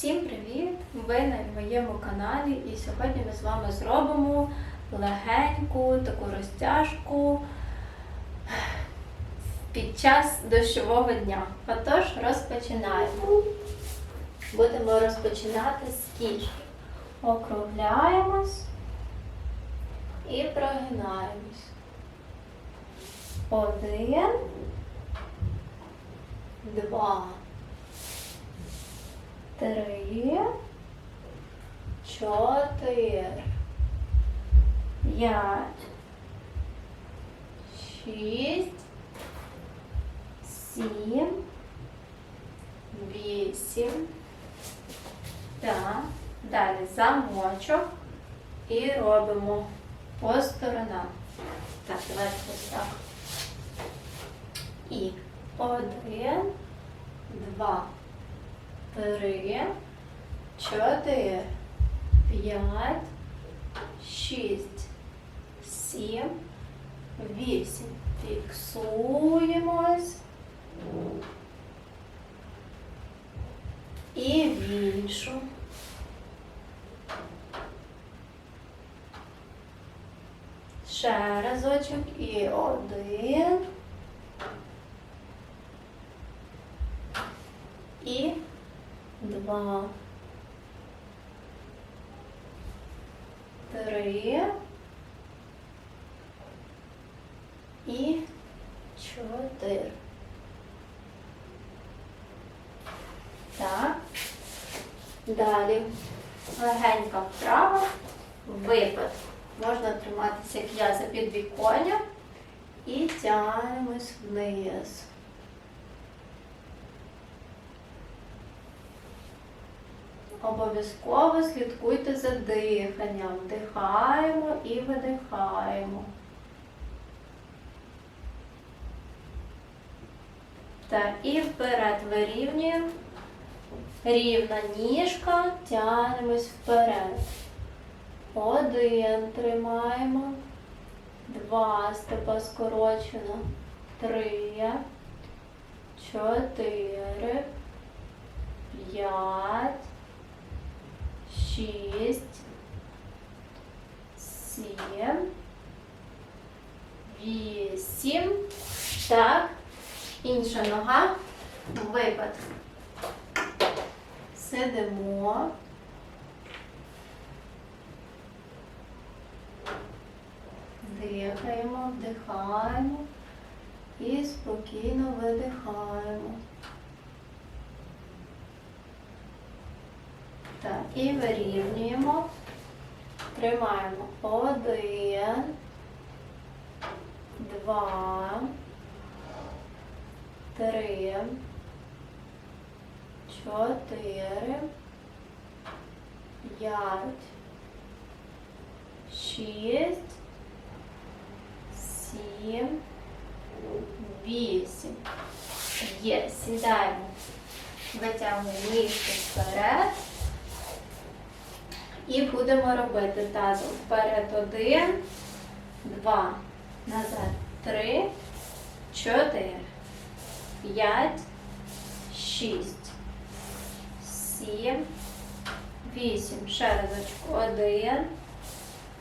Всім привіт! Ви на моєму каналі і сьогодні ми з вами зробимо легеньку таку розтяжку під час дощового дня. Отож, розпочинаємо. Будемо розпочинати з кішки. Округляємось і прогинаємось. Один, два три, чотири, п'ять, шість, сім, вісім. Так. Далі замочок і робимо по сторонам. Так, давайте ось так. І один, два три, чотири, п'ять, шість, сім, вісім. Фіксуємось. І в іншу. Ще разочок і один. І два, три і чотири. Так. Далі легенька вправа, випад. Можна триматися, як я за підвіконня і тягнемось вниз. Обов'язково слідкуйте за диханням. Вдихаємо і видихаємо. Так, і вперед вирівнюємо. Рівна ніжка, тягнемось вперед. Один тримаємо. Два степа скорочено. Три. Чотири. П'ять шість, сім, вісім. Так. Інша нога. Випад. Сидимо. Дихаємо, вдихаємо і спокійно видихаємо. Так, і вирівнюємо. Тримаємо один, два, три, чотири, п'ять, шість, сім, вісім. Є, сідаємо. Витягуємо ніжки вперед. І будемо робити тазом вперед один, два, назад, три, чотири, п'ять, шість, сім, вісім. Ще разочку. Один,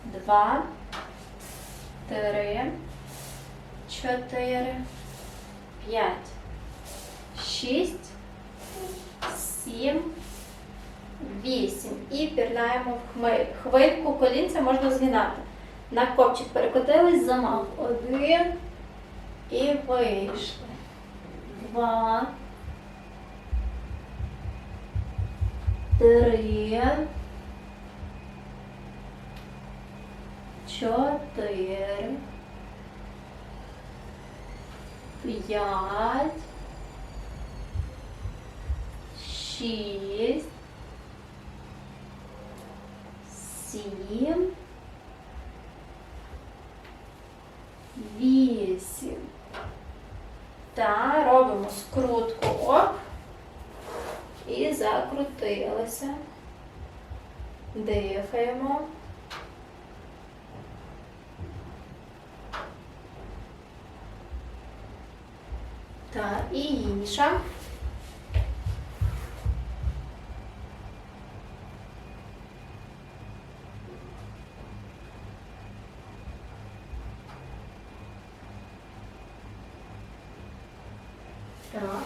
два, три, чотири, п'ять, шість, сім. Вісім. І пірнаємо в хми- хвильку, колінця можна згинати. На копчик перекотились, замах. Один. І вийшли. Два. Три. Чотири. П'ять. Шість. Сім. Вісім. Та робимо скрутку оп. І закрутилися. Дихаємо. Так, і інша. Так.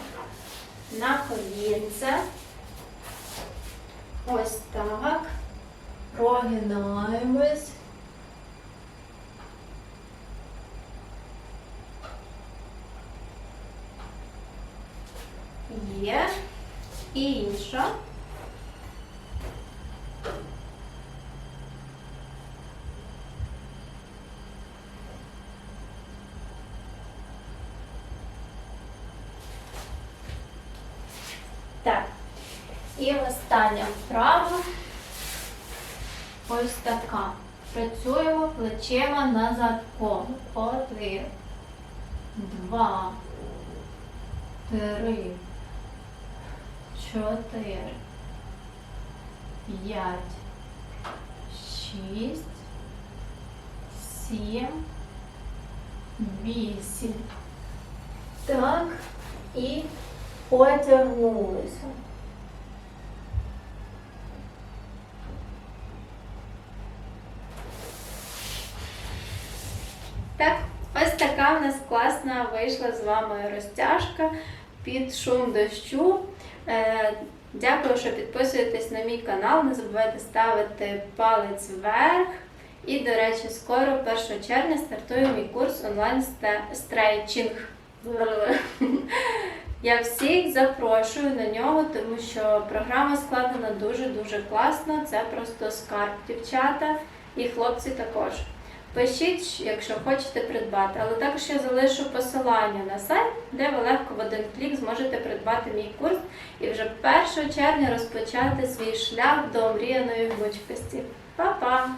На колінце. Ось так. Прогинаємось. Є. І інша. І остання вправа. Ось така. Працюємо плечима колом. Один, два, три, чотири, п'ять, шість, сім, вісім. Так. І потягнулися. Так, ось така в нас класна вийшла з вами розтяжка під шум дощу. Е, Дякую, що підписуєтесь на мій канал. Не забувайте ставити палець вверх. І, до речі, скоро, 1 червня, стартує мій курс онлайн стрейчинг. Я всіх запрошую на нього, тому що програма складена дуже-дуже класно. Це просто скарб, дівчата і хлопці також. Пишіть, якщо хочете придбати, але також я залишу посилання на сайт, де ви легко в один клік зможете придбати мій курс і вже 1 червня розпочати свій шлях до омріяної гнучкості. Па-па!